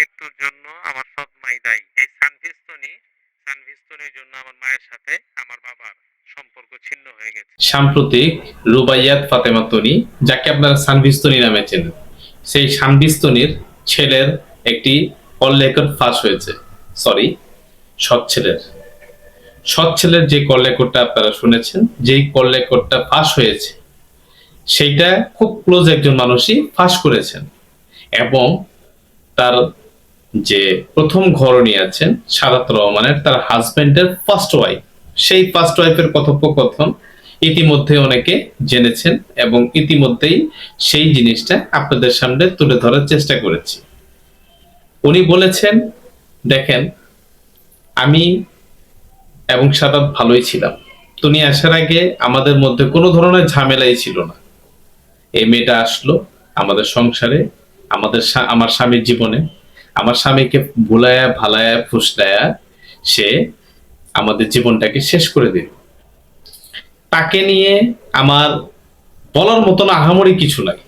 মৃত্যুর জন্য আমার সৎ মাই দায়ী। এই সানভিস্তনি, সানভিস্তনির জন্য আমার মায়ের সাথে আমার বাবার সম্পর্ক ছিন্ন হয়ে গেছে। সাম্প্রতিক রুবাইয়াত ফাতেমা তনি, যাকে আপনারা সানভিস্তনি নামে চেনেন, সেই সানভিস্তনির ছেলের একটি কল ফাঁস হয়েছে। সরি, সৎ ছেলের। সৎ ছেলের যে কল আপনারা শুনেছেন, যেই কল ফাঁস হয়েছে, সেইটা খুব ক্লোজ একজন মানুষই ফাঁস করেছেন এবং তার যে প্রথম ঘরণী আছেন, সাদাত রহমানের, তার হাজবেন্ডের ফার্স্ট ওয়াইফ সেই ফার্স্ট ওয়াইফের কথোপকথন ইতিমধ্যে অনেকে জেনেছেন এবং ইতিমধ্যেই সেই জিনিসটা আপনাদের সামনে তুলে ধরার চেষ্টা করেছি। উনি বলেছেন, দেখেন, আমি এবং সাদাত ভালোই ছিলাম। তুমি আসার আগে আমাদের মধ্যে কোনো ধরনের ঝামেলাই ছিল না। এই মেয়েটা আসলো আমাদের সংসারে, আমাদের আমার স্বামীর জীবনে। আমার স্বামীকে ভুলায়া, ভালায়া, ফুসলায়া সে আমাদের জীবনটাকে শেষ করে দিল। তাকে নিয়ে আমার বলার মতন আহামরি কিছু নাই।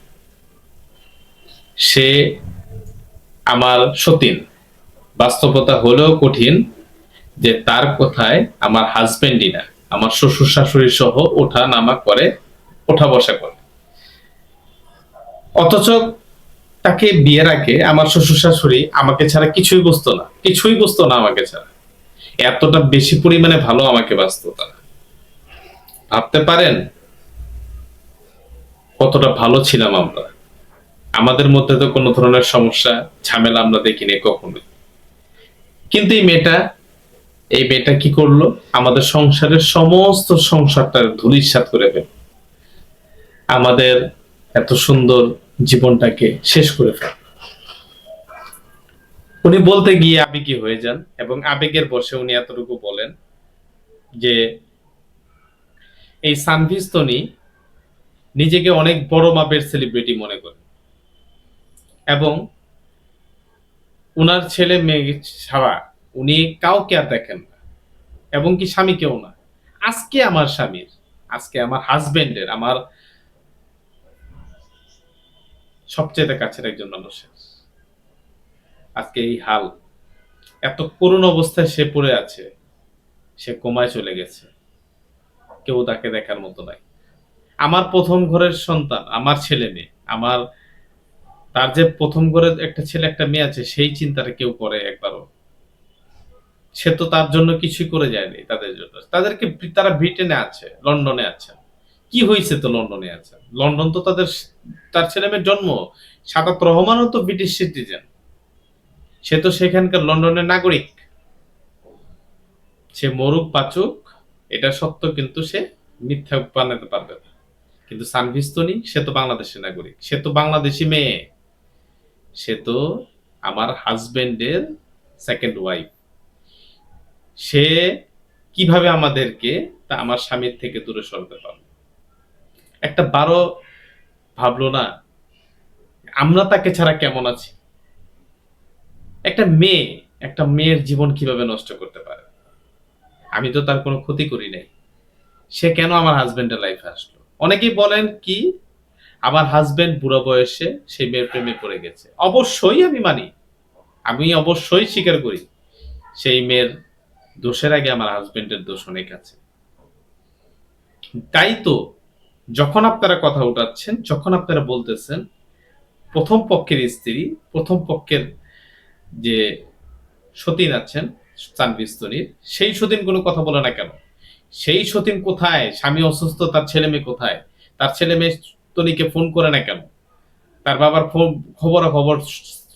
সে আমার সতীন। বাস্তবতা হলেও কঠিন যে তার কথায় আমার হাজবেন্ডই না, আমার শ্বশুর শাশুড়ি সহ ওঠা নামা করে ওঠা বসা করে। অথচ তাকে বিয়ের আগে আমার শ্বশুর শাশুড়ি আমাকে ছাড়া কিছুই বুঝতো না, কিছুই বুঝতো না আমাকে ছাড়া। এতটা বেশি পরিমাণে ভালো আমাকে বাঁচতো তারা। ভাবতে পারেন? কতটা ভালো ছিলাম আমরা। আমাদের মধ্যে তো কোনো ধরনের সমস্যা, ঝামেলা আমরা দেখিনি কখনোই। কিন্তু এই মেয়েটা এই মেয়েটা কি করল? আমাদের সংসারের সমস্ত সংসারটা ধুলির ধুলিস্বাত করে ফেল আমাদের এত সুন্দর জীবনটাকে শেষ করে ফেল। উনি বলতে গিয়ে আবেগী হয়ে যান এবং আবেগের বসে উনি এতটুকু বলেন যে এই সানভিস্তনি নিজেকে অনেক বড় মাপের সেলিব্রিটি মনে করেন। এবং উনার ছেলে মেয়ে ছাড়া উনি কাউকে আর দেখেন না। এবং কি স্বামীকেও না। আজকে আমার স্বামীর, আজকে আমার হাজবেন্ডের আমার সবচেয়ে কাছের একজন মানুষের আজকে এই হাল, এত করুণ অবস্থায় সে পড়ে আছে, সে কোমায় চলে গেছে। কেউ তাকে দেখার মতো নাই। আমার প্রথম ঘরের সন্তান, আমার ছেলে মেয়ে, আমার, তার যে প্রথম ঘরের একটা ছেলে, একটা মেয়ে আছে, সেই চিন্তাটা কেউ করে একবারও। সে তো তার জন্য কিছুই করে যায়নি তাদের জন্য। তাদেরকে তারা ব্রিটেনে আছে, লন্ডনে আছে। কি হয়েছে তো লন্ডনে আছে লন্ডন তো তাদের তার ছেলে মেয়ের জন্ম। সাদাত রহমানও তো ব্রিটিশ সিটিজেন। সে তো সেখানকার লন্ডনের নাগরিক। সে মরুক পাচুক এটা সত্য কিন্তু সে মিথ্যা বানাতে পারবে না। কিন্তু সানভিস্তনি সে তো বাংলাদেশের নাগরিক। সে তো বাংলাদেশি মেয়ে। সে তো আমার হাজবেন্ডের সেকেন্ড ওয়াইফ সে কীভাবে আমাদেরকে তা আমার স্বামীর থেকে দূরে সরতে পারল একটা বারো ভাবলো, না, আমরা তাকে ছাড়া কেমন আছি? একটা মেয়ে, একটা মেয়ের জীবন কীভাবে নষ্ট করতে পারে? আমি তো তার কোনো ক্ষতি করি নাই। সে কেন আমার হাজবেন্ডের লাইফে আসলো? অনেকেই বলেন কি, আমার হাজবেন্ড বুড়ো বয়সে সেই মেয়ের প্রেমে পড়ে গেছে। অবশ্যই আমি মানি। আমি অবশ্যই স্বীকার করি, সেই মেয়ের দোষের আগে আমার হাজবেন্ডের দোষ অনেক আছে। তাই তো যখন আপনারা কথা উঠাচ্ছেন, যখন আপনারা বলতেছেন, প্রথম পক্ষের স্ত্রী, প্রথম পক্ষের যে সতীন আছেন চানবিস্তনির সেই সতীন কোনো কথা বলে না কেন? সেই সতীন কোথায়? স্বামী অসুস্থ, তার ছেলে মেয়ে কোথায়? তার ছেলে মেয়ে তনিকে ফোন করে না কেন? তার বাবার ফোন, খবর খবর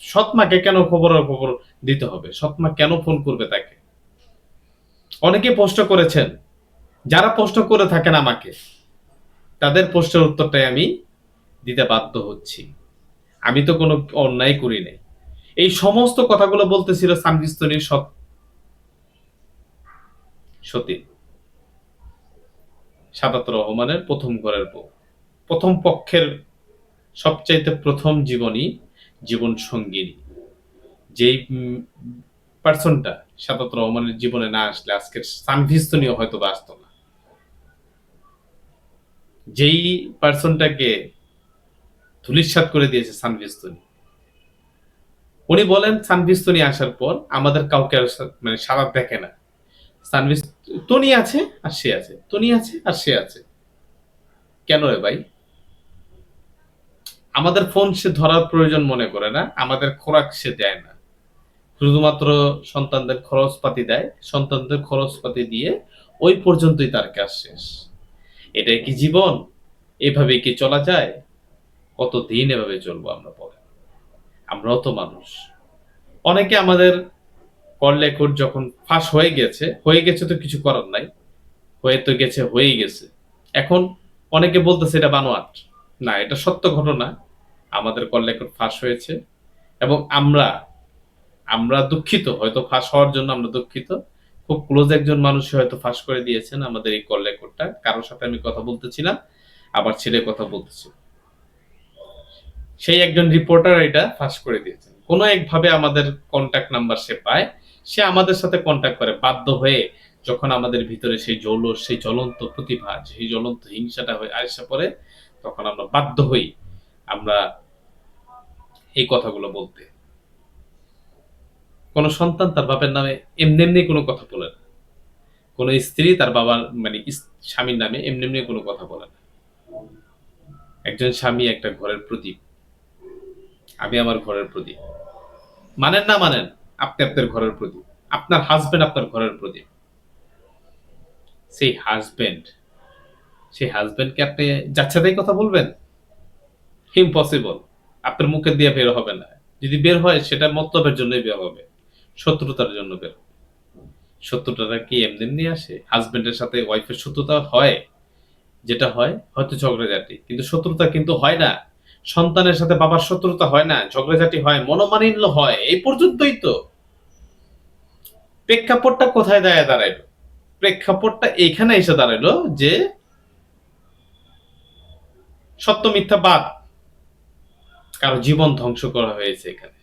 সৎমাকে কেন খবর খবর দিতে হবে? সৎমা কেন ফোন করবে তাকে? অনেকে প্রশ্ন করেছেন, যারা প্রশ্ন করে থাকেন আমাকে তাদের প্রশ্নের উত্তরটাই আমি দিতে বাধ্য হচ্ছি। আমি তো কোনো অন্যায় করি নাই। এই সমস্ত কথাগুলো বলতেছিল সানবিস্তনির সৎ সতী সাদাত রহমানের প্রথম ঘরের বউ। প্রথম পক্ষের সবচাইতে প্রথম জীবনী জীবন সঙ্গিনী। যেই পার্সনটা সাদাত রহমানের জীবনে না আসলে আজকের সানভিস্তনীয় হয়তো বা আসতো না। যেই পার্সনটাকে ধুলিস্বাত করে দিয়েছে সানভিস্তনী উনি বলেন সানভিস তনি আসার পর আমাদের কাউকে মানে সারা দেখে না। সানভিস তনি আছে আর সে আছে। তনি আছে আর সে আছে। কেন রে ভাই? আমাদের ফোন সে ধরার প্রয়োজন মনে করে না, আমাদের খোরাক সে দেয় না। শুধুমাত্র সন্তানদের খরচপাতি দেয়, সন্তানদের খরচপাতি দিয়ে ওই পর্যন্তই তার কাজ শেষ। এটাই কি জীবন? এভাবে কি চলা যায়? কতদিন এভাবে চলবো আমরা পরে? আমরাও তো মানুষ। অনেকে আমাদের রেকর্ড যখন ফাঁস হয়ে গেছে হয়ে গেছে তো কিছু করার নাই, হয়ে তো গেছে, হয়েই গেছে। এখন অনেকে বলতেছে এটা বানোয়াট। না, এটা সত্য ঘটনা। আমাদের রেকর্ড ফাঁস হয়েছে এবং আমরা আমরা দুঃখিত। হয়তো ফাঁস হওয়ার জন্য আমরা দুঃখিত। খুব ক্লোজ একজন মানুষ হয়তো ফাঁস করে দিয়েছেন আমাদের এই কল রেকর্ডটা কারোর সাথে আমি কথা বলতেছিলাম, আবার ছেলে কথা বলতেছিল সেই একজন রিপোর্টার এটা ফাঁস করে দিয়েছেন। কোনো একভাবে আমাদের কন্ট্যাক্ট নাম্বার সে পায়, সে আমাদের সাথে কন্ট্যাক্ট করে, বাধ্য হয়ে যখন আমাদের ভিতরে সেই জৌলস, সেই জ্বলন্ত প্রতিভা, সেই জ্বলন্ত হিংসাটা হয়ে আসা পড়ে, তখন আমরা বাধ্য হই আমরা এই কথাগুলো বলতে। কোনো সন্তান তার বাপের নামে এমনি এমনি কোনো কথা বলে না। কোনো স্ত্রী তার বাবার মানে স্বামীর নামে এমনি এমনি কোনো কথা বলে না। একজন স্বামী একটা ঘরের প্রদীপ। আমি আমার ঘরের প্রদীপ। মানেন না মানেন, আপনি আপনার ঘরের প্রদীপ। আপনার হাজবেন্ড আপনার ঘরের প্রদীপ। সেই হাজবেন্ড সেই হাজবেন্ডকে আপনি যাচ্ছাতেই কথা বলবেন? ইম্পসিবল আপনার মুখে দিয়ে বের হবে না। যদি বের হয়, সেটা মতলবের জন্যই বের হবে। শত্রুতার জন্য বের হবে। শত্রুতাটা কি এমনি এমনি আসে? হাজবেন্ডের সাথে ওয়াইফের শত্রুতা হয়? যেটা হয়, হয়তো ঝগড়াঝাটি। কিন্তু শত্রুতা কিন্তু হয় না। সন্তানের সাথে বাবার শত্রুতা হয় না, ঝগড়াঝাটি হয়, মনোমালিন্য হয়, এই পর্যন্তই তো। প্রেক্ষাপটটা কোথায় দাঁড়ায় দাঁড়াইলো? প্রেক্ষাপটটা এখানে এসে দাঁড়াইলো যে সত্য মিথ্যা বাদ। কারও জীবন ধ্বংস করা হয়েছে এখানে।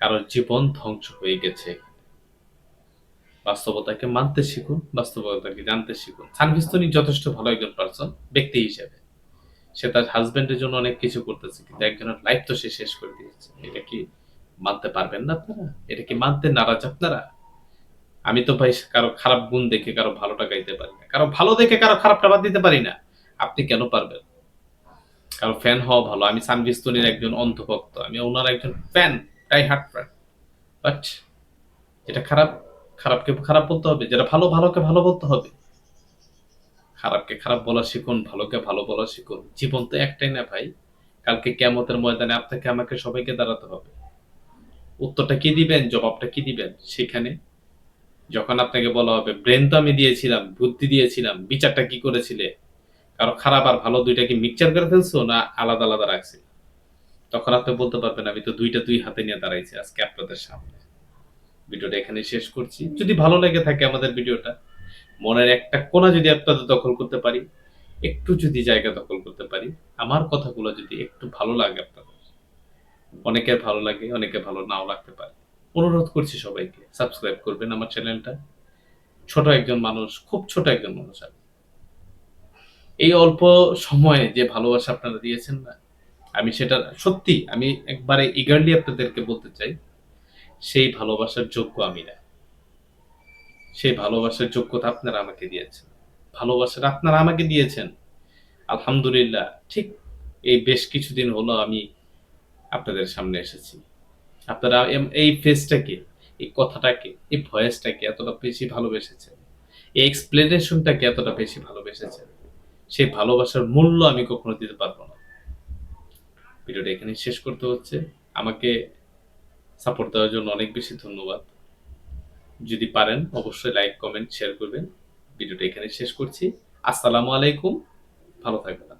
কারও জীবন ধ্বংস হয়ে গেছে। বাস্তবতাকে মানতে শিখুন, বাস্তবতাকে জানতে শিখুন। সানভিস্তনি যথেষ্ট ভালো একজন পার্সন ব্যক্তি হিসেবে। সে তার হাজবেন্ডের জন্য অনেক কিছু করতেছে, কিন্তু একজনের লাইফ তো সে শেষ করে দিয়েছে। এটা কি মানতে পারবেন না আপনারা? এটা কি মানতে নারাজ আপনারা? আমি তো ভাই কারও খারাপ গুণ দেখে কারও ভালোটা গাইতে পারি না। কারও ভালো দেখে কারও খারাপটা বাদ দিতে পারি না। আপনি কেন পারবেন? কারও ফ্যান হওয়া ভালো। আমি সানভিস্তনির একজন অন্ধভক্ত আমি ওনার একজন fan die hard fan but এটা খারাপ খারাপকে খারাপ বলতে হবে, যেটা ভালো ভালোকে ভালো বলতে হবে। খারাপকে খারাপ বলা শিখুন, ভালোকে ভালো বলা শিখুন। জীবন তো একটাই না ভাই, কালকে কেমতের ময়দানে আপনাকে, আমাকে সবাইকে দাঁড়াতে হবে। উত্তরটা কি দিবেন, জবাবটা কি দিবেন? সেখানে যখন আপনাকে বলা হবে, ব্রেন তো আমি দিয়েছিলাম, বুদ্ধি দিয়েছিলাম, বিচারটা কি করেছিলে? কারও খারাপ আর ভালো দুইটা কি মিক্সচার করে ফেলছো না আলাদা আলাদা রাখছি? তখন আপনি বলতে পারবেন, আমি তো দুইটা দুই হাতে নিয়ে দাঁড়াইছি আজকে আপনাদের সামনে। ভিডিওটা এখানে শেষ করছি। যদি ভালো লেগে থাকে আমাদের ভিডিওটা, মনের একটা কোণা যদি আপনাদের দখল করতে পারি, একটু যদি জায়গা দখল করতে পারি, আমার কথাগুলো যদি একটু ভালো লাগে আপনাদের অনেকের ভালো লাগে, অনেকে ভালো নাও লাগতে পারে। অনুরোধ করছি সবাইকে সাবস্ক্রাইব করবেন আমার চ্যানেলটা ছোট একজন মানুষ, খুব ছোট একজন মানুষ আমি। এই অল্প সময়ে যে ভালোবাসা আপনারা দিয়েছেন না, আমি সেটা সত্যি, আমি একবারে ইগারলি আপনাদেরকে বলতে চাই সেই ভালোবাসার যোগ্য আমি না। সেই ভালোবাসার যোগ্যতা আপনারা আমাকে দিয়েছেন। ভালোবাসাটা আপনারা আমাকে দিয়েছেন। আলহামদুলিল্লাহ, ঠিক এই বেশ কিছুদিন হলো আমি আপনাদের সামনে এসেছি। আপনারা এই ফেসটাকে এই কথাটাকে, এই ভয়েসটাকে এতটা বেশি ভালোবেসেছেন। এই এক্সপ্লেনেশনটাকে এতটা বেশি ভালোবেসেছেন। সেই ভালোবাসার মূল্য আমি কখনো দিতে পারব না। ভিডিওটা এখানে শেষ করতে হচ্ছে। আমাকে সাপোর্ট দেওয়ার জন্য অনেক বেশি ধন্যবাদ। যদি পারেন, অবশ্যই লাইক কমেন্ট শেয়ার করবেন। ভিডিওটা এখানে শেষ করছি। আসসালামু আলাইকুম। ভালো থাকবেন।